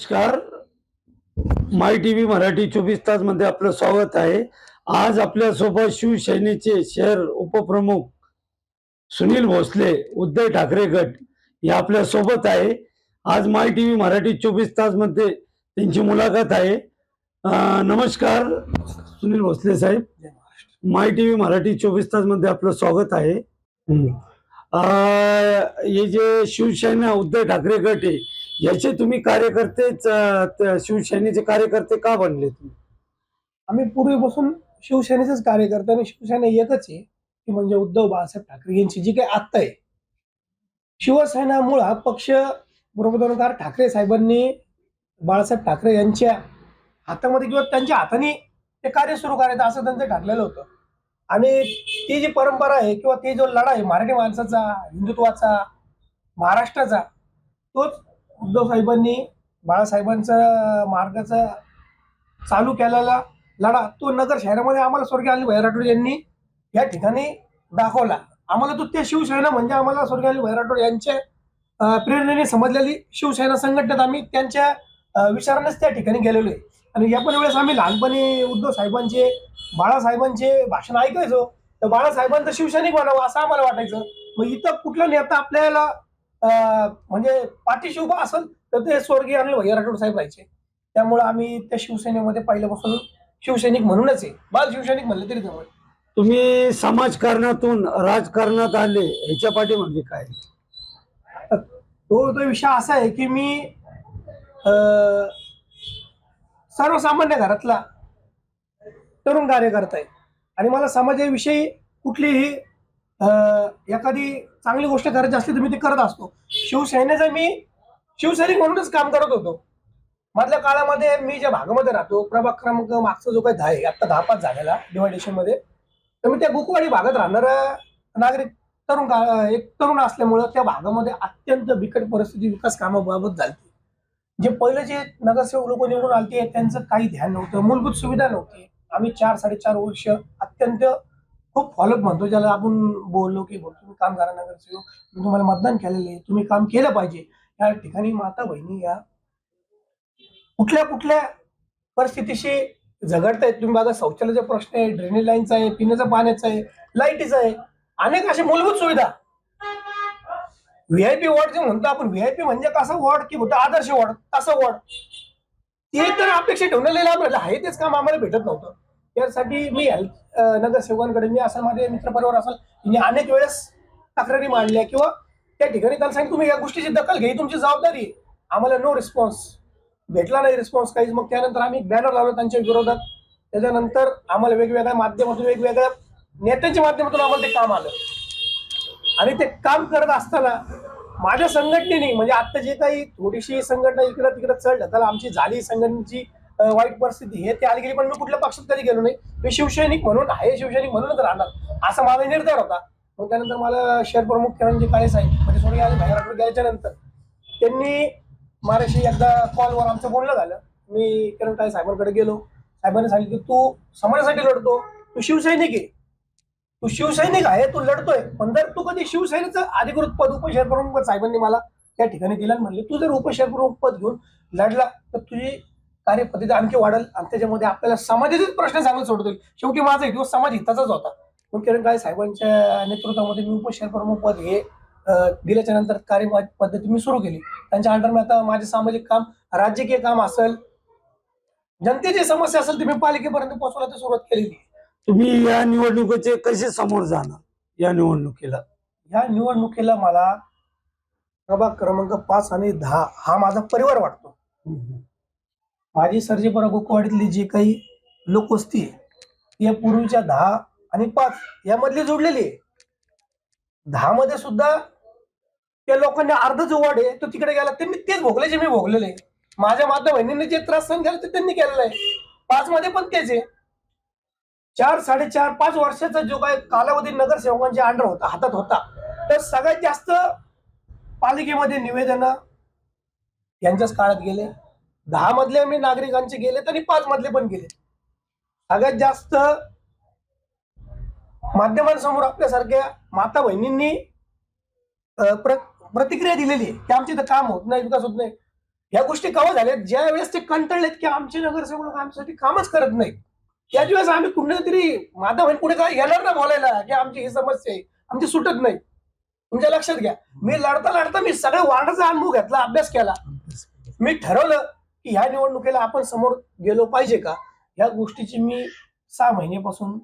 नमस्कार. माय T V Marathi चोवीस तासमध्ये आपलं स्वागत आहे. आज आपल्यासोबत शिवसेनेचे शहर उपप्रमुख सुनील भोसले उद्धव ठाकरे गट हे आपल्यासोबत आहे. आज माय टी व्ही मराठी चोवीस तासमध्ये त्यांची मुलाखत आहे. अं, नमस्कार सुनील भोसले साहेब. माय टी व्ही मराठी चोवीस तासमध्ये आपलं स्वागत आहे. अं, हे जे शिवसेना उद्धव ठाकरे गट आहे याचे तुम्ही कार्यकर्तेच शिवसेनेचे कार्यकर्ते का बनले तुम्ही? आम्ही पूर्वीपासून शिवसेनेचेच कार्यकर्ते आणि शिवसेना एकच आहे ती म्हणजे उद्धव बाळासाहेब ठाकरे यांची जी काही आत्ता आहे. शिवसेना मूळ पक्ष बरोबरकार ठाकरे साहेबांनी बाळासाहेब ठाकरे यांच्या हातामध्ये किंवा त्यांच्या हाताने ते कार्य सुरू करायचं असं त्यांचं ठरलेलं होतं. आणि ती जी परंपरा आहे किंवा ती जो लढा आहे मराठी माणसाचा हिंदुत्वाचा महाराष्ट्राचा तोच उद्धव साहेबांनी बाळासाहेबांचा मार्गाचा चालू केलेला लढा तो नगर शहरामध्ये आम्हाला स्वर्गीय अनिल भाई राठोड यांनी या ठिकाणी दाखवला. आम्हाला तो ते शिवसेना म्हणजे आम्हाला स्वर्गीय अनिल भाई राठोड यांच्या प्रेरणेने समजलेली शिवसेना संघटनेत आम्ही त्यांच्या विचारानेच त्या ठिकाणी गेलेलो आहे. आणि या पण वेळेस आम्ही लहानपणी उद्धव साहेबांचे बाळासाहेबांचे भाषण ऐकायचो. तर बाळासाहेबांचं शिवसैनिक बनावं असं आम्हाला वाटायचं. मग इथं कुठला नेता आपल्याला म्हणजे पाठीशी उभा असेल तर ते स्वर्गीय अनिल भैया राठोड साहेब राहायचे. त्यामुळे आम्ही त्या शिवसेनेमध्ये पहिल्यापासून शिवसैनिक म्हणूनच आहे. बाल शिवसैनिक म्हणले तरी जवळ तुम्ही समाजकारणातून राजकारणात आले ह्याच्या पाठी म्हणजे काय तो तो विषय असा आहे की मी अं, सर्वसामान्य घरातला तरुण कार्यकर्ता आहे. आणि मला समाजाविषयी कुठलीही एखादी चांगली गोष्ट करायची असली तर मी ते करत असतो. शिवसेनेचं मी शिवसैनिक म्हणूनच काम करत होतो. मधल्या काळामध्ये मी ज्या भागामध्ये राहतो प्रभाग क्रमांक मागचा जो काही दहा आहे आता दहा पाच झालेला डिवायडेशनमध्ये तर मी त्या गुकवाडी भागात राहणारा नागरिक तरुण का- एक तरुण असल्यामुळं त्या भागामध्ये अत्यंत बिकट परिस्थिती विकास कामाबाबत झाली. जे पहिले जे नगरसेवक लोक निवडून आलते त्यांचं काही ध्यान नव्हतं मूलभूत सुविधा नव्हती. आम्ही चार साडेचार वर्ष अत्यंत खूप फॉलोअप म्हणतो ज्याला आपण बोललो की बोल तुम्ही काम करा नगरसेवक हो, मी तुम्हाला मतदान केलेलं आहे तुम्ही काम केलं पाहिजे. या ठिकाणी माता बहिणी या कुठल्या कुठल्या परिस्थितीशी झगडतायत? तुम्ही बघा शौचालयाचा प्रश्न आहे ड्रेनेज लाईनचा आहे पिण्याचा पाण्याचा आहे लाईटीचा आहे अनेक अशा मूलभूत सुविधा. व्हीआयपी वॉर्ड जे म्हणतो आपण व्हीआयपी म्हणजे कसं वॉर्ड की होतं आदर्श वॉर्ड तसं वॉर्ड ते तर अपेक्षा ठेवलेलं आपल्याला आहे तेच काम आम्हाला भेटत नव्हतं. यासाठी मी हेल्थ नगरसेवकांकडे मी असं माझे मित्रपरिवार असाल यांनी अनेक वेळेस तक्रारी मांडल्या किंवा त्या ठिकाणी त्याला सांगितलं तुम्ही या गोष्टीची दखल घ्या तुमची जबाबदारी आम्हाला नो रिस्पॉन्स भेटला नाही रिस्पॉन्स काहीच. मग त्यानंतर आम्ही बॅनर लावलो त्यांच्या विरोधात. त्याच्यानंतर आम्हाला वेगवेगळ्या माध्यमातून वेगवेगळ्या नेत्यांच्या माध्यमातून आम्हाला ते काम आलं. आणि ते काम करत असताना माझ्या संघटनेने म्हणजे आता जे काही थोडीशी संघटना इकडं तिकडं चढलं त्याला आमची झाली संघटनेची वाईट परिस्थिती हे ते आली गेली पण मी कुठल्या पक्षात कधी गेलो नाही. मी शिवसैनिक म्हणून आहे शिवसैनिक म्हणूनच राहणार. असा माझा निर्धार होता. मग त्यानंतर मला शहर प्रमुख किरणजी काळे साहेब म्हणजे सोडून आले बाहेर गेल्याच्यानंतर त्यांनी माझ्याशी एकदा कॉलवर आमचं बोलणं झालं. मी किरण काळे साहेबांकडे गेलो. साहेबांनी सांगितलं की तू समाजासाठी लढतो. तू शिवसैनिक आहे. तू शिवसैनिक आहे तू लढतोय. पण जर तू कधी शिवसेनेचं अधिकृत पद उपशहर प्रमुख साहेबांनी मला त्या ठिकाणी दिलं म्हणले तू जर उपशहर प्रमुख पद घेऊन लढला तर तुझी कार्यपद्धती आणखी वाढेल आणि त्याच्यामध्ये आपल्याला समाजाचेच प्रश्न चांगले सोडतील. शेवटी माझा दिवस समाज हिताचाच होता. मग किरण काळे साहेबांच्या नेतृत्वामध्ये मी उपशहर प्रमुख पद हे दिल्याच्या नंतर कार्य पद्धती मी सुरू केली. त्यांच्या अंडर मी आता माझे सामाजिक काम राजकीय काम असेल जनतेची समस्या असेल ती मी पालिकेपर्यंत पोहोचवण्याची सुरुवात केलेली. तुम्ही या निवडणुकीचे कसे समोर जाणार या निवडणुकीला? ह्या निवडणुकीला मला प्रभाग क्रमांक पाच आणि दहा हा माझा परिवार वाटतो. माझी सर्जेपरा गोकवाडीतली जी काही लोकवस्ती आहे ती या पूर्वीच्या दहा आणि पाच यामधली जोडलेली आहे. दहा मध्ये सुद्धा त्या लोकांनी अर्ध जो वाढ आहे तो तिकडे गेला. त्यांनी तेच भोगले जे मी भोगलेले माझ्या माता बहिणींनी जे त्रास सहन केला ते त्यांनी केलेला आहे. पाच मध्ये पण तेच आहे. चार साडेचार पाच वर्षाचा जो काही कालावधी नगरसेवकांच्या अंडर होता हातात होता तर सगळ्यात जास्त पालिकेमध्ये निवेदन यांच्याच काळात गेले. दहा मधले आम्ही नागरिकांचे गेले तरी पाच मधले पण गेले सगळ्यात जास्त माध्यमांसमोर आपल्यासारख्या माता बहिणींनी प्र- प्रतिक्रिया दिलेली आहे की आमचे इथं काम होत नाही विकास होत नाही. या गोष्टी कवा झाल्या ज्या वेळेस ते कंटाळलेत की आमचे नगरसेवक लोक आमच्यासाठी कामच करत नाही त्याच वेळेस आम्ही कुठेतरी बहीण पुढे काय येणार ना बोलायला की आमची ही समस्या आहे आमची सुटत नाही. तुमच्या लक्षात घ्या. मी लढता लढता मी सगळ्या वार्डाचा अनुभव घेतला अभ्यास केला. मी ठरवलं की ह्या निवडणुकीला आपण समोर गेलो पाहिजे का? ह्या गोष्टीची मी सहा महिन्यापासून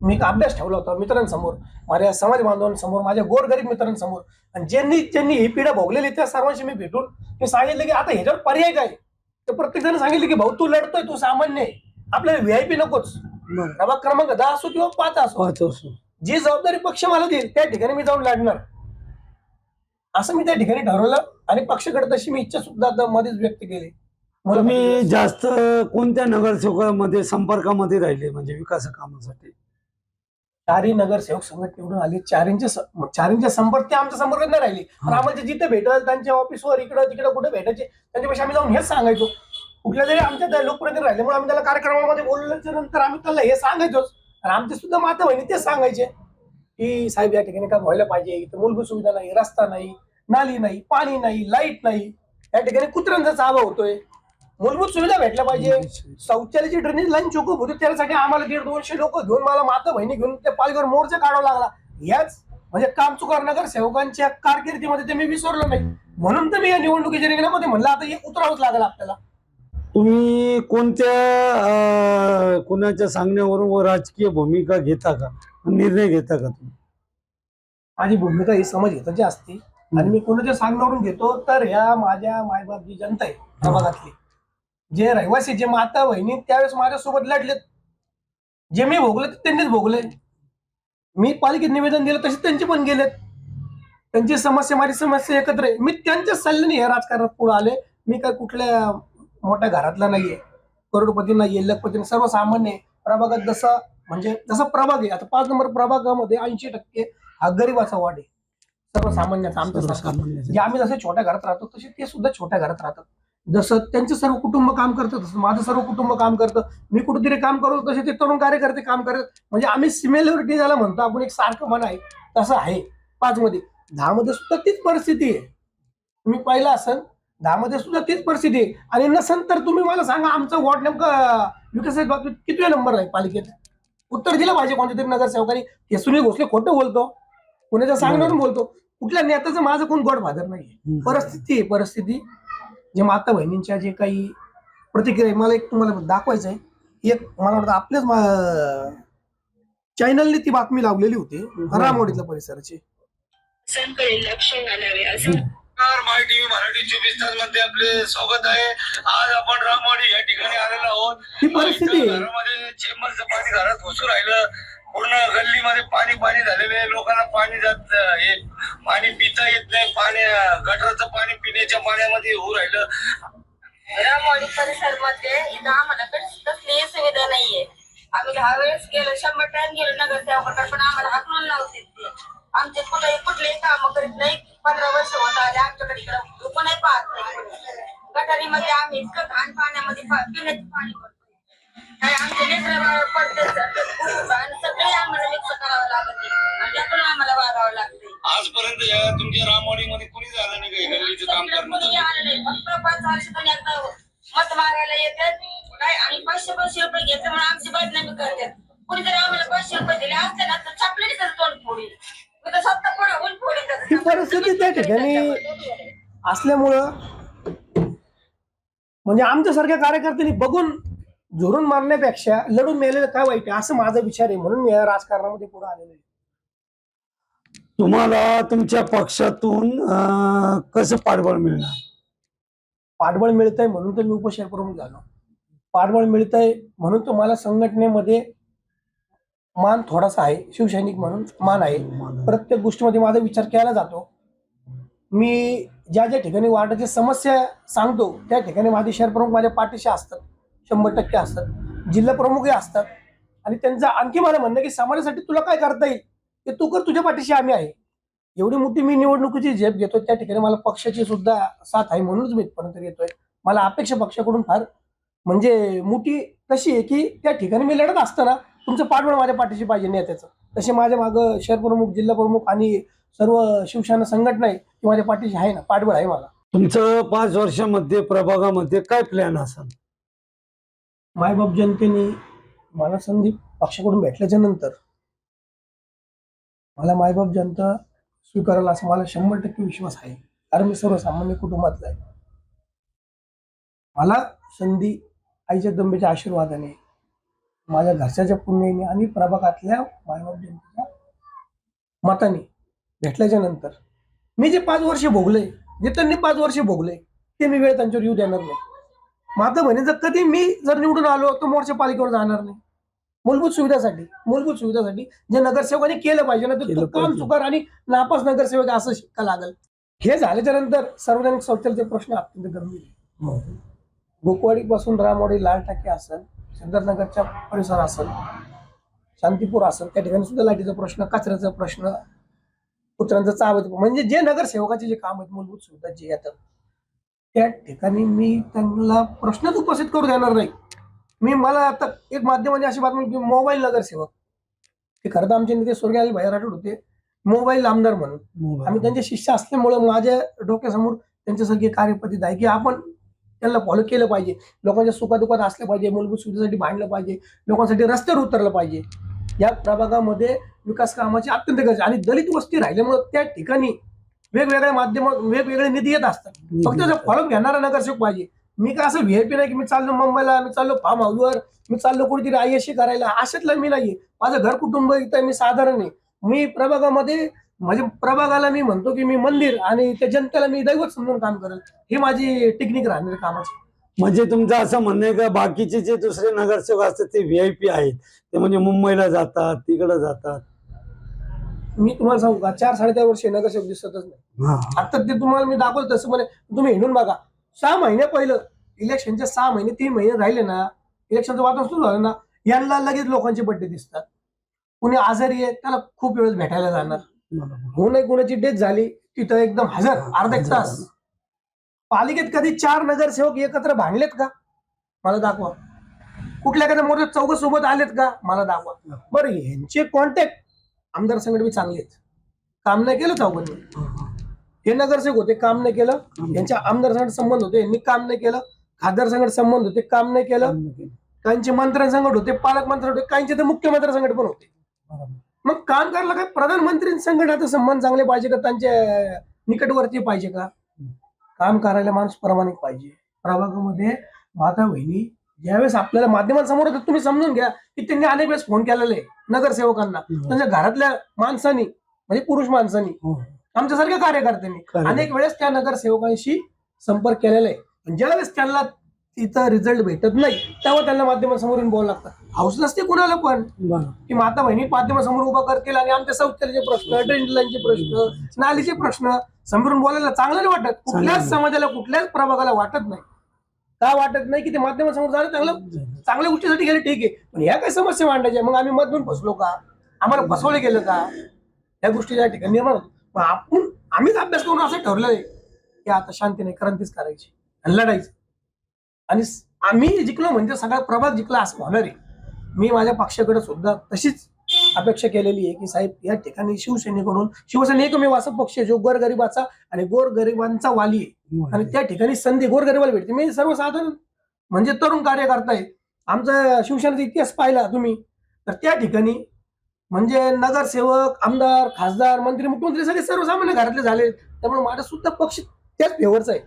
मी एक अभ्यास ठेवला होता मित्रांसमोर माझ्या समाज बांधवांसमोर माझ्या गोरगरीब मित्रांसमोर. आणि ज्यांनी ज्यांनी ही पिढा भोगलेली त्या सर्वांशी मी भेटून मी सांगितलं की आता ह्याच्यावर पर्याय काय? तर प्रत्येक जण सांगितलं की भाऊ तू लढतोय तू सामान्य आहे. आपल्याला व्हीआयपी नकोच. बरं. प्रभाग क्रमांक दहा असो किंवा पाच असो. जी जबाबदारी पक्ष मला देईल त्या ठिकाणी मी जाऊन लढणार. असं मी त्या ठिकाणी ठरवलं आणि पक्षाकडे तशी मी इच्छा सुद्धा मध्येच व्यक्त केली. तुम्ही जास्त कोणत्या नगरसेवकामध्ये संपर्कामध्ये राहिले म्हणजे विकास कामासाठी? चारही नगरसेवक संघट निवडून आले. चारींचे स- चारींच्या संपर्क ते आमच्या संपर्कात नाही राहिली. पण. आम्हाला जिथे भेटल त्यांच्या ऑफिसवर इकडं तिकडं कुठे भेटायचे त्यांच्यापेक्षा आम्ही जाऊन हेच सांगायचो. कुठल्या तरी आमच्या त्या लोकप्रतिनिधी राहिल्यामुळे आम्ही त्याला कार्यक्रमामध्ये बोलल्याच्या नंतर आम्ही त्याला हे सांगायचोच. आणि आमचे सुद्धा माता बहिणी तेच सांगायचे. की साहेब या ठिकाणी काय व्हायला पाहिजे. इथं मूलभूत सुविधा नाही रस्ता नाही नाली नाही पाणी नाही लाइट नाही. या ठिकाणी कुत्र्यांचा चावा होतोय. मूलभूत सुविधा भेटल्या पाहिजे. शौचालयाची ड्रेनेज लाईन चोकूप होती त्यासाठी आम्हाला दीड दोनशे लोक घेऊन मला माता बहिणी घेऊन त्या पालघर मोर्चा काढावा लागला. याच म्हणजे काम चुकार नगर सेवकांच्या कारकिर्दीमध्ये ते मी विसरलो नाही. म्हणून तर मी या निवडणुकीच्या रिंगणामध्ये म्हणलं आता हे उतरावंच लागलं आपल्याला. तुम्ही कोणत्या कोणाच्या सांगण्यावरून व राजकीय भूमिका घेता का? निर्णय घेता का तुम्ही? माझी भूमिका ही समज घेताची असते आणि मी कोणाच्या सांगण्यावरून घेतो तर ह्या माझ्या मायबाप जी जनता आहे प्रभागातली जे रहिवासी जे माता बहिणी त्यावेळेस माझ्यासोबत लढलेत. जे मी भोगले ते त्यांनीच भोगले. मी पालिकेत निवेदन दिलं तसे त्यांचे पण गेलेत. त्यांची समस्या माझी समस्या एकत्र आहे. मी त्यांच्या सल्ल्याने या राजकारणात पुढे आले मी काय कुठल्या मोठ्या घरातला नाहीये. करोडपती नाहीये लखपती नाही, सर्वसामान्य. प्रभागात जसा म्हणजे जसा प्रभाग आहे आता पाच नंबर प्रभागामध्ये ऐंशी टक्के हा गरीबाचा वाढ आहे. सर्वसामान्याचा सर्वसामान्य. जे आम्ही जसे छोट्या घरात राहतो तसे ते सुद्धा छोट्या घरात राहतात. जसं त्यांचे सर्व कुटुंब काम करतात तसं माझं सर्व कुटुंब काम करतं. मी कुठेतरी काम करतो तसे ते तरुण कार्यकर्ते काम करतात. म्हणजे आम्ही सिमिलरिटी ज्याला म्हणतो आपण एक सारखं मन आहे तसं आहे. पाच मध्ये दहा मध्ये सुद्धा तीच परिस्थिती आहे. तुम्ही पाहिलं असेल दहा मध्ये सुद्धा तीच परिस्थिती आहे. आणि नसेल तर तुम्ही मला सांगा आमचा वॉर्ड नेमका विकासाच्या बाबतीत किती नंबर आहे पालिकेत? उत्तर दिलं पाहिजे कोणत्या तरी नगरसेवकांनी. हे सुनील भोसले खोटं बोलतो. कुणाच्या सांगण्यावरून बोलतो. कुठल्या नेत्याचं माझं कोण गॉड फादर नाही परिस्थिती आहे परिस्थिती. जे माता बहिणींच्या जे काही प्रतिक्रिया आहे, मला एक तुम्हाला दाखवायचं आहे. एक मला वाटतं आपल्याच चॅनलने ती बातमी लावलेली होती रामवाडीतल्या परिसराची. संकडे लक्ष घालावे. असं माय टीव्ही मराठी चोवीस तासमध्ये आपले स्वागत आहे. आज आपण रामवाडी या ठिकाणी आलेलो आहोत. ही परिस्थिती आहे. घरामध्ये चेंबरचं पाणी घरात घुसून राहिलं. पूर्ण गल्लीमध्ये पाणी पाणी झालेलं आहे. लोकांना पाणी जात हे पाणी पिता येत नाही. पाणी गटरचं पाणी पिण्याच्या पाण्यामध्ये होऊ राहिलं. रामवाडी परिसरमध्ये इथं आम्हाला कसलीही सुविधा नाहीये. आम्ही दहा वेळेस गेलो शंभर टाइम गेलो नगरसेवकाकडे पण आम्हाला हाकलून लावते ते. आमचे कुठे कुठलेही काम करीत नाही. पंधरा वर्ष होत आले आमच्याकडे इकडे. कोणी पाहत नाही गटारीमध्ये आम्ही इतकं घाण पाण्यामध्ये पिण्याचे पाणी भरतो काय आमचे लेकरं पडते आणि सगळे आम्हाला मिक्स करावं लागते आणि त्यातून आम्हाला वागावं लागते आजपर्यंत तुमच्या रामवाडीमध्ये कुणी झालं नाही काही गल्लीचं काम कुणी करण्याचं? आलं नाही. फक्त पाच वर्षातून एकदा मत मागायला येतात. काय? आणि पाचशे पाचशे रुपये घेते म्हणून आमची बदनामी करतात. कुणी जर आम्हाला पाचशे रुपये दिले असते ना तर छापलेली तर तोंड फोडी ही परिस्थिती त्या ठिकाणी असल्यामुळं म्हणजे आमच्यासारख्या कार्यकर्त्यांनी बघून झुरून मारण्यापेक्षा लढून मेलेलं काय वाईट आहे? असं माझा विचार आहे. म्हणून मी या राजकारणामध्ये पुढे आलेलो आहे. तुम्हाला तुमच्या पक्षातून अं, कसं पाठबळ मिळणार? पाठबळ मिळतंय म्हणून तर मी उपशहर प्रमुख झालो पाठबळ मिळतंय म्हणून तर मला संघटनेमध्ये मान थोडासा आहे शिवसैनिक म्हणून मान आहे. प्रत्येक गोष्टीमध्ये माझा विचार केला जातो. मी ज्या ज्या ठिकाणी वार्डाची समस्या सांगतो त्या ठिकाणी माझे शहर प्रमुख माझ्या पाठीशी असतात शंभर टक्के असतात जिल्हा प्रमुखही असतात. आणि त्यांचं आणखी मला म्हणणं की समाजासाठी तुला काय करता येईल? ते तू कर तुझ्या पाठीशी आम्ही आहे. एवढी मोठी मी निवडणुकीची झेप घेतो त्या ठिकाणी मला पक्षाची सुद्धा साथ आहे म्हणूनच मी इथपर्यंत येतोय. मला अपेक्षा पक्षाकडून फार म्हणजे मोठी कशी आहे की त्या ठिकाणी मी लढत असताना तुमचं पाठबळ माझ्या पाठीशी पाहिजे नेत्याचं. तसे माझ्या मागं शहर प्रमुख जिल्हा प्रमुख आणि सर्व शिवसेना संघटना आहे ती माझ्या पाठीशी आहे ना पाठबळ आहे मला. तुमचं पाच वर्षामध्ये प्रभागामध्ये काय प्लॅन असेल? मायबाप जनतेने मला संधी पक्षाकडून भेटल्याच्या नंतर मला मायबाप जनता स्वीकारायला असं मला शंभर टक्के विश्वास आहे. कारण मी सर्वसामान्य कुटुंबातला आहे. मला संधी आईच्या दंबेच्या आशीर्वादाने माझ्या घरच्याच्या पुण्याने आणि प्रभागातल्या मायबाप जनतेच्या मताने भेटल्याच्या नंतर मी जे पाच वर्ष भोगले जे त्यांनी पाच वर्ष भोगले ते मी वेळ त्यांच्यावर येऊ देणार नाही. माता म्हणे जर कधी मी जर निवडून आलो तर मोर्चा पालिकेवर जाणार नाही. मूलभूत सुविधासाठी मूलभूत सुविधासाठी जे नगरसेवकांनी केलं पाहिजे ना तर काम. चुकार आणि नापास नगरसेवक असं शिक्का लागल. हे झाल्याच्यानंतर सार्वजनिक शौचालयाचे प्रश्न अत्यंत गंभीर आहे. गोकवाडी पासून रामवाडी लाल टाके असेल सिद्धार्थनगरच्या परिसर असेल शांतीपूर असेल त्या ठिकाणी सुद्धा लाईटीचा प्रश्न कचऱ्याचा प्रश्न कुत्र्यांचा चावत म्हणजे जे नगरसेवकाचे जे काम आहेत मूलभूत सुविधा जे येतात त्या ठिकाणी मी त्यांना प्रश्नच उपस्थित करू देणार नाही. मी मला आता एक माध्यमाने अशी बातमी की मोबाईल नगरसेवक. ते खरं तर आमचे नेते स्वर्गीय अली भाई राठोड होते मोबाईल आमदार म्हणून. आम्ही त्यांचे शिष्य असल्यामुळे माझ्या डोक्यासमोर त्यांच्यासारखी कार्यपद्धती आहे की आपण त्यांना फॉलो केलं पाहिजे. लोकांच्या सुखादुखात असलं पाहिजे मूलभूत सुविधेसाठी भांडलं पाहिजे लोकांसाठी रस्त्यावर उतरलं पाहिजे. या प्रभागामध्ये विकास कामाची अत्यंत गरज. आणि दलित वस्ती राहिल्यामुळे त्या ठिकाणी वेगवेगळ्या माध्यम वेगवेगळे निधी येत असतात. फक्त फॉलो घेणारा नगरसेवक पाहिजे. मी काय असं व्हीआयपी नाही की मी चाललो मुंबईला मी चाललो फार्म हाऊसवर मी चाललो कुठेतरी आय एस करायला अशातला मी नाहीये. माझं घर कुटुंब इथं मी साधारण आहे. मी प्रभागामध्ये म्हणजे प्रभागाला मी म्हणतो की मी मंदिर आणि त्या जनतेला मी दैवत समजून काम करेल. ही माझी टेक्निक राहणार कामाची. म्हणजे तुमचं असं म्हणणं आहे का बाकीचे जे दुसरे नगरसेवक असतात ते व्ही आय पी आहेत. ते म्हणजे मुंबईला जातात तिकडे जातात. मी तुम्हाला सांगू का चार साडेचार वर्ष नगरसेवक दिसतच नाही. हा. आता ते तुम्हाला मी दाखवलं तसं म्हणे तुम्ही हिंडून बघा. सहा महिने पहिलं इलेक्शनचे सहा महिने तीन महिने राहिले ना इलेक्शनचं वातावरण सुरू झालं ना यांना लगेच लोकांचे बड्डे दिसतात. कुणी आजारी आहे त्याला खूप वेळेस भेटायला जाणार. हो नाही कोणाची डेथ झाली तिथं एकदम हजर अर्धा एक तास. पालिकेत कधी चार नगरसेवक एकत्र भांडलेत का? मला दाखवा. कुठल्या एखाद्या मोठ्या चौघ सोबत आलेत का? मला दाखवा. बरं यांचे कॉन्टॅक्ट आमदार संघट बी चांगले आहेत. काम नाही केलं चौघांनी. हे नगरसेवक होते काम नाही केलं. यांच्या आमदार संघट संबंध होते यांनी काम नाही केलं. खासदार संघट संबंध होते काम नाही केलं. काहींचे मंत्र्यांसंगत होते पालकमंत्री होते काहींचे तर मुख्यमंत्री संघट पण होते. मग काम करायला काय प्रधानमंत्रींसंगत आता संबंध चांगले पाहिजे का? त्यांच्या निकटवर्ती पाहिजे का? काम करायला माणूस प्रामाणिक पाहिजे. प्रभागामध्ये माता बहिणी ज्यावेळेस आपल्याला माध्यमांसमोर तुम्ही समजून घ्या की त्यांनी अनेक वेळेस फोन केलेले आहे नगरसेवकांना. त्यांच्या घरातल्या माणसांनी म्हणजे पुरुष माणसांनी हो. आमच्यासारख्या कार्यकर्त्यांनी. अनेक वेळेस त्या नगरसेवकांशी संपर्क केलेला आहे. आणि ज्यावेळेस त्यांना तिथं रिझल्ट भेटत नाही. तेव्हा त्यांना माध्यमासमोर येऊन बोलावं लागतं. हाऊस नसते कुणाला पण. की माता बहिणी माध्यमासमोर उभा करतील आणि आमच्या शौचालयाचे प्रश्न ड्रेन लाईनचे प्रश्न नालीचे प्रश्न समोरून बोलायला चांगलं नाही वाटत. कुठल्याच. समाजाला कुठल्याच प्रभागाला वाटत नाही. का वाटत नाही की ते माध्यमासमोर जाणं चांगलं चांगल्या गोष्टीसाठी गेले ठीक आहे. पण ह्या काही समस्या मांडायच्या. मग आम्ही मधून फसलो का? आम्हाला फसवले गेलं का? या गोष्टी या ठिकाणी निर्माण आपण आम्हीच अभ्यास करून असं ठरलं आहे की आता शांती नाही क्रांतीच करायची आणि लढायचं. आणि आम्ही जिंकलो म्हणजे सगळा प्रभाग जिंकला असं होणार आहे. मी माझ्या पक्षाकडे सुद्धा तशीच अपेक्षा केलेली आहे की साहेब या ठिकाणी शिवसेनेकडून शिवसेना एकमेव असा पक्ष आहे जो गोरगरिबाचा आणि गोरगरिबांचा वाली आहे. आणि त्या ठिकाणी संधी गोरगरिबाला भेटते. मी सर्वसाधारण म्हणजे तरुण कार्यकर्ता आहे. आमचा शिवसेनेचा इतिहास पाहिला तुम्ही. तर त्या ठिकाणी म्हणजे नगरसेवक आमदार खासदार मंत्री मुख्यमंत्री सगळे सर्वसामान्य घरातले झाले. त्यामुळे माझा सुद्धा पक्ष त्याच फेवरचा आहे.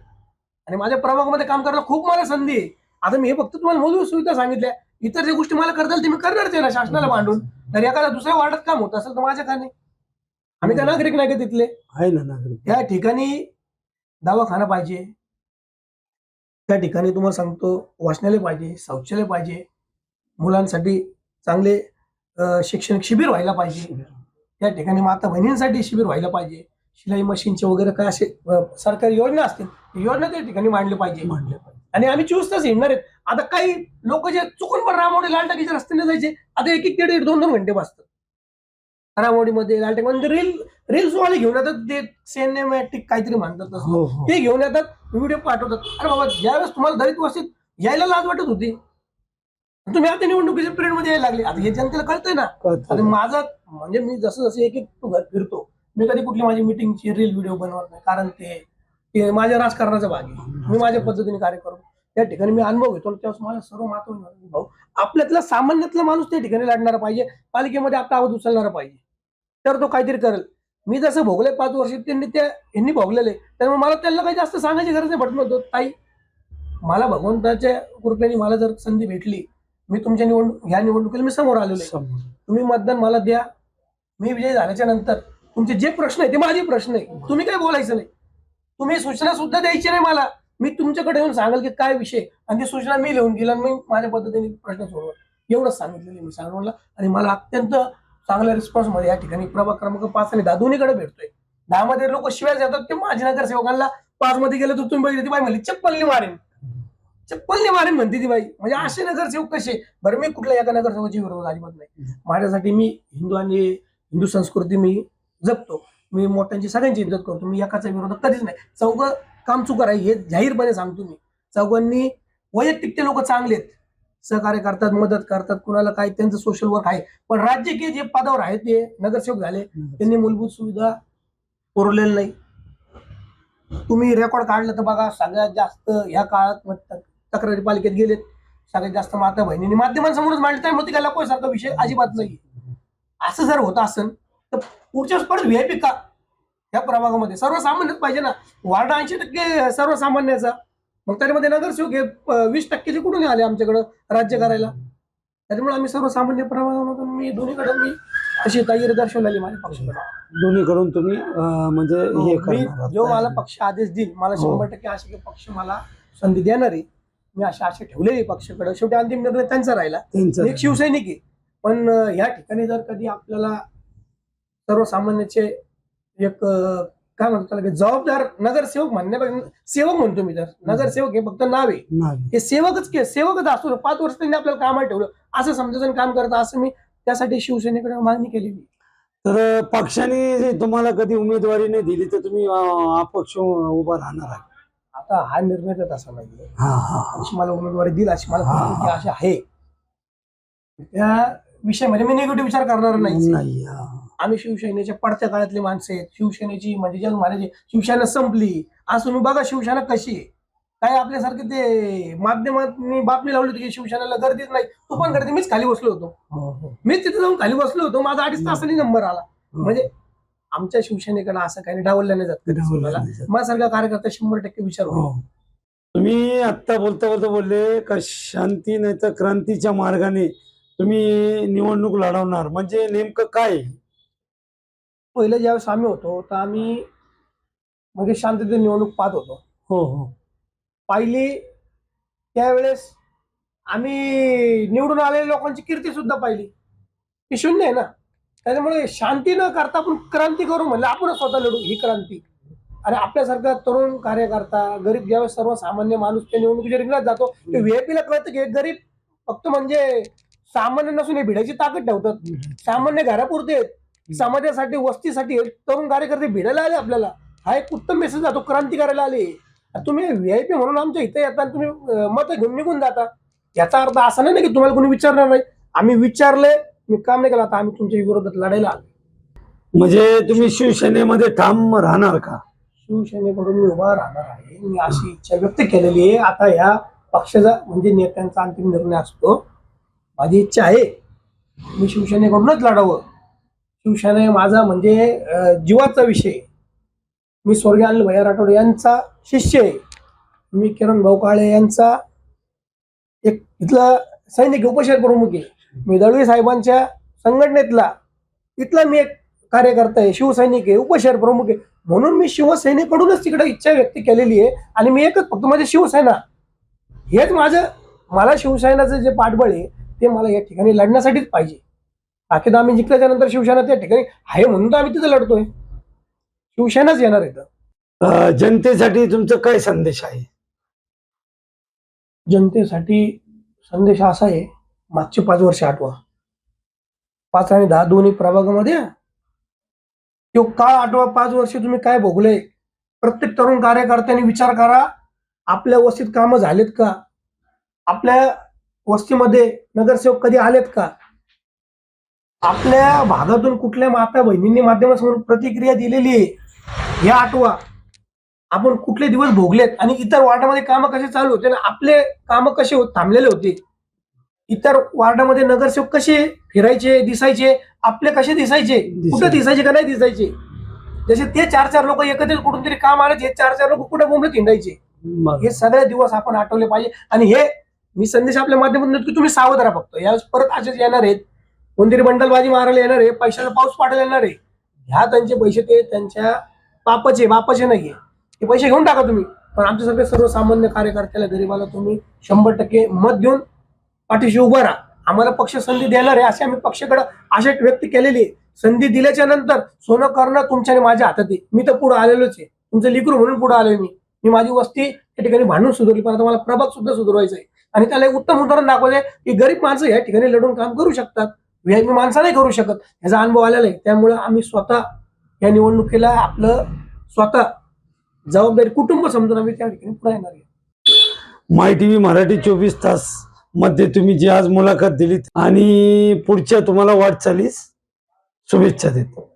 आणि माझ्या प्रभागामध्ये काम करायला खूप मला संधी आहे. आता मी हे फक्त तुम्हाला मूलभूत सुविधा सांगितल्या. इतर ज्या गोष्टी मला करता येईल ते मी करणारच आहे ना शासनाला भांडून. तर एखाद्या दुसऱ्या वार्डात काम होत असेल तर माझ्या का नाही आम्ही काय नागरिक नाही का तिथले? आहे ना नागरिक. त्या ठिकाणी दवाखाना पाहिजे. त्या ठिकाणी तुम्हाला सांगतो वाचनालय पाहिजे शौचालय पाहिजे. मुलांसाठी चांगले अं, शैक्षणिक शिबिर व्हायला पाहिजे. त्या ठिकाणी माता बहिणींसाठी शिबिर व्हायला पाहिजे. शिलाई मशीनचे वगैरे काय असे सरकारी योजना असतील योजना त्या ठिकाणी मांडले पाहिजे. मांडले पाहिजे. आणि आम्ही चोवीस तास हिंडणार आहेत. आता काही लोक जे चुकून पण रामोडी लालटाकीच्या रस्त्याने जायचे आता एक एक दीड दीड दोन दोन घंटे बसतात. रामोडीमध्ये लालटाकी म्हणजे रील रील्स वाले घेऊन येतात ते सिनेमॅटिक काहीतरी म्हणतात. हो हो. ते घेऊन येतात व्हिडिओ पाठवतात. अरे बाबा ज्यावेळेस तुम्हाला दलित वस्तीत यायला लाज वाटत होती तुम्ही आता निवडणुकीच्या पिरियडमध्ये यायला लागले. आता हे जनतेला कळतंय ना. माझा म्हणजे मी जसं जसं एक एक घर फिरतो मी कधी कुठली माझी मिटिंगची रील व्हिडिओ बनवत नाही कारण ते ते माझ्या राजकारणाचा भाग आहे. मी माझ्या पद्धतीने कार्य करतो त्या ठिकाणी मी अनुभव घेतो त्यावेळेस मला सर्व महत्त्व भाऊ आपल्यातला सामान्यातला माणूस त्या ठिकाणी लढणारा पाहिजे पालिकेमध्ये आपला आवाज उचलणारा पाहिजे. तर तो काहीतरी करेल. मी जसं भोगले पाच वर्ष त्यांनी त्या यांनी भोगलेले. त्यामुळे मला त्यांना काही जास्त सांगायची गरज नाही नव्हतं ताई. मला भगवंताच्या कृपेने मला जर संधी भेटली मी तुमच्या निवडणूक ह्या निवडणुकीला मी समोर आलेलो. तुम्ही मतदान मला द्या. मी विजय झाल्याच्यानंतर तुमचे जे प्रश्न आहे ते माझे प्रश्न आहे तुम्ही काय बोलायचं नाही. तुम्ही सूचना सुद्धा द्यायची नाही मला. मी तुमच्याकडे येऊन सांगाल की काय विषय आणि ती सूचना मी लिहून गेला मी माझ्या पद्धतीने प्रश्न सोडवत एवढंच सांगितलेलं मी सांगूनला आणि मला अत्यंत चांगल्या रिस्पॉन्समध्ये या ठिकाणी प्रभाग क्रमांक पाच आणि दहा दोन्हीकडे भेटतोय. दहा मध्ये लोक शिवाय जातात ते माझे नगरसेवकांना पाच मध्ये गेले तर तुम्ही बघितली ती बाई म्हणली चप्पलनी मारेन. चप्पलनी मारेन म्हणते ती बाई. म्हणजे असे नगरसेवक कसे बरं मी कुठल्या एका नगरसेवकाची विरोध अजिबात नाही. माझ्यासाठी मी हिंदू आणि हिंदू संस्कृती मी जपतो. मी मोठ्यांची सगळ्यांची इज्जत करतो. मी एकाचा विरोध कधीच नाही. चौघ काम चुकार आहे हे जाहीरपणे सांगतो मी. चौघांनी वैयक्तिक ते लोक चांगले आहेत. सहकार्य करतात मदत करतात कुणाला काय त्यांचं सोशल वर्क आहे. पण राजकीय जे पदावर आहेत ते नगरसेवक झाले. त्यांनी मूलभूत सुविधा पुरवलेल्या नाही. तुम्ही रेकॉर्ड काढलं तर बघा सगळ्यात जास्त ह्या काळात तक्रारी पालिकेत गेलेत. सगळ्यात जास्त माता बहिणींनी माध्यमांसमोरच मांडलं. त्यामुळे ती काय लपवायसारखा विषय अजिबात नाही. असं जर होत असेल तर पुढच्या स्पर्धेत व्हीआयपी का? या प्रभागामध्ये. सर्वसामान्यच पाहिजे ना. वार्ड ऐंशी टक्के सर्वसामान्याचा. मग त्याच्यामध्ये नगरसेवक हे वीस टक्केचे कुठून आले आमच्याकडं? राज्य करायला. त्याच्यामुळे आम्ही सर्वसामान्य प्रभागामधून मी दोन्हीकडे मी अशी तयारी दर्शवलेली माझ्या पक्षाकडे दोन्हीकडून तुम्ही म्हणजे हे हो, जो. मला पक्ष आदेश देईल मला हो. शंभर टक्के असे पक्ष मला संधी देणार आहे. मी अशा आशा ठेवलेली पक्षाकडे. शेवटी अंतिम निर्णय त्यांचा राहिला. एक शिवसैनिक आहे. पण या ठिकाणी जर कधी आपल्याला सर्वसामान्याचे एक काय म्हणतो त्याला जबाबदार नगरसेवक म्हणण्यापेक्षा सेवक म्हणतो मी तर. नगरसेवक हे फक्त नाव आहे. हे सेवकच के सेवकच असतो पाच वर्ष त्यांनी आपल्याला कामात ठेवलं. असं समजायचं आणि काम करतं असं मी त्यासाठी शिवसेनेकडे मागणी केलेली तर पक्षाने तुम्हाला कधी उमेदवारी नाही दिली तर तुम्ही अपक्ष उभा राहणार आहे. आता हा निर्णय तर तसा नाहीये. हा. अशी मला उमेदवारी दिली अशी मला अशी आहे. त्या विषयामध्ये मी निगेटिव्ह विचार करणार नाही. आम्ही शिवसेनेच्या पडत्या काळातली माणसं आहेत. शिवसेनेची म्हणजे जग महाराज शिवसेना संपली. तुम्ही बघा शिवसेना कशी आहे? काय आपल्यासारखे ते माध्यमांनी बातमी लावली होती की शिवसेनेला गर्दीच नाही. तू पण गर्दी. मीच खाली बसलो होतो. हो, हो. मीच तिथे जाऊन खाली बसलो होतो. माझा अडीच तासांनी नंबर आला. हो. म्हणजे आमच्या शिवसेनेकडे असं काही डावललं नाही जात. माझ्यासारखा कार्यकर्ता शंभर टक्के विचार हो. तुम्ही आता बोलता बोलता बोलले का शांती नाही तर क्रांतीच्या मार्गाने तुम्ही निवडणूक लढवणार. म्हणजे नेमकं काय? पहिलं ज्यावेळेस आम्ही होतो तर आम्ही म्हणजे शांततेत निवडणूक पाहत होतो. हो हो. पाहिली त्यावेळेस आम्ही निवडून आलेल्या लोकांची कीर्ती सुद्धा पाहिली. ती शून्य आहे ना. त्याच्यामुळे शांती न करता आपण क्रांती करू म्हणलं आपणच स्वतः लढू ही क्रांती. आणि आपल्यासारखा तरुण कार्यकर्ता गरीब ज्यावेळेस सर्वसामान्य माणूस त्या निवडणुकीच्या रिंगणात जातो ते व्हीआयपीला कळतं की गरीब फक्त म्हणजे सामान्य नसून हे भिडायची ताकद ठेवतात. सामान्य घरापुरते आहेत. समाजासाठी वस्तीसाठी. तरुण कार्यकर्ते भिडायला आले आपल्याला. हा एक उत्तम मेसेज जातो क्रांती करायला आले. तुम्ही व्हीआयपी म्हणून आमच्या इथे येता तुम्ही मत घेऊन निघून जाता. याचा अर्थ असा नाही ना की तुम्हाला कोणी विचारणार नाही. आम्ही विचारले मी काम नाही केलं. आता आम्ही तुमच्या विरोधात लढायला आलो म्हणजे तुम्ही शिवसेनेमध्ये ठाम राहणार का? शिवसेनेकडून मी उभा राहणार आहे. मी अशी इच्छा व्यक्त केलेली आहे. आता ह्या पक्षाचा म्हणजे नेत्यांचा अंतिम निर्णय असतो. माझी इच्छा आहे मी शिवसेनेकडूनच लढावं. शिवसेना हे माझा म्हणजे जीवाचा विषय. मी स्वर्गीय अनिल भैया राठोड यांचा शिष्य आहे. मी किरण भाऊ काळे यांचा एक इथला सैनिक उपशहर प्रमुख आहे. मी दळवी साहेबांच्या संघटनेतला इथला मी एक कार्यकर्ता आहे शिवसैनिक आहे उपशहर प्रमुख आहे. म्हणून मी शिवसेनेकडूनच तिकडे इच्छा व्यक्त केलेली आहे आणि मी एकच फक्त माझे शिवसेना. हेच माझं मला शिवसेनाचं जे पाठबळ आहे ते मला या ठिकाणी लढण्यासाठीच पाहिजे. बाकी तर आम्ही जिंकल्याच्या नंतर शिवसेना त्या ठिकाणी आहे म्हणून तर आम्ही तिथे लढतोय. शिवसेनाच येणार अं, जनतेसाठी तुमचा काय संदेश आहे? जनतेसाठी संदेश असा आहे मागचे पाच वर्ष आठवा. पाच आणि दहा दोन्ही प्रभागामध्ये तो काळ आठवा पाच वर्ष तुम्ही काय भोगले? प्रत्येक तरुण कार्यकर्त्यांनी विचार करा आपल्या वस्तीत कामं झालेत का? आपल्या वस्तीमध्ये नगरसेवक कधी आलेत का? आपल्या भागातून कुठल्या माता बहिणींनी माध्यमासमोर प्रतिक्रिया दिलेली आहे हे आठवा. आपण कुठले दिवस भोगलेत आणि इतर वार्डामध्ये कामं कसे चालू होते आणि आपले कामं कसे थांबलेले होते? इतर वार्डामध्ये नगरसेवक कसे फिरायचे दिसायचे? आपले कसे दिसायचे? कुठे दिसायचे. का नाही दिसायचे? जसे ते चार चार लोक एकत्रित कुठून तरी काम आले हे चार चार लोक कुठे बोंबले हिंडायचे? हे सगळे दिवस आपण आठवले पाहिजे. आणि हे मी संदेश आपल्या माध्यमातून देतो की तुम्ही सावध राहा फक्त. यावेळेस परत असेच येणार आहेत. कोणतरी बंडलबाजी मारायला येणार आहे पैशाचा पाऊस पाडायला येणार आहे. ह्या त्यांचे पैसे ते त्यांच्या पापाचे बापाचे नाहीये. ते पैसे घेऊन टाका तुम्ही. पण आमच्यासारखे सर्वसामान्य कार्यकर्त्याला गरीबाला तुम्ही शंभर टक्के मत देऊन पाठीशी उभं राहा. आम्हाला पक्ष संधी देणार आहे असे आम्ही पक्षाकडे आशा व्यक्त केलेली आहे. संधी दिल्याच्या नंतर सोनं करणं तुमच्या आणि माझ्या हातात आहे. मी तर पुढे आलेलोच आहे. तुमचं लिकरू म्हणून पुढे आलोय मी. मी माझी वस्ती त्या ठिकाणी भांडून सुधारली. पण आता मला प्रभाग सुद्धा सुधारवायचा आहे. आणि त्याला एक उत्तम उदाहरण दाखवलंय की गरीब माणसं या ठिकाणी लढून काम करू शकतात. व्हीआयपी माणसं नाही करू शकत. याचा अनुभव आलेला आहे. त्यामुळं आम्ही स्वतः या निवडणुकीला आपलं स्वतः जबाबदारी कुटुंब समजून आम्ही त्या ठिकाणी पुढे येणार आहे. माय टी व्ही मराठी चोवीस तासमध्ये तुम्ही जी आज मुलाखत दिलीत आणि पुढच्या तुम्हाला वाटचालीस शुभेच्छा देतो.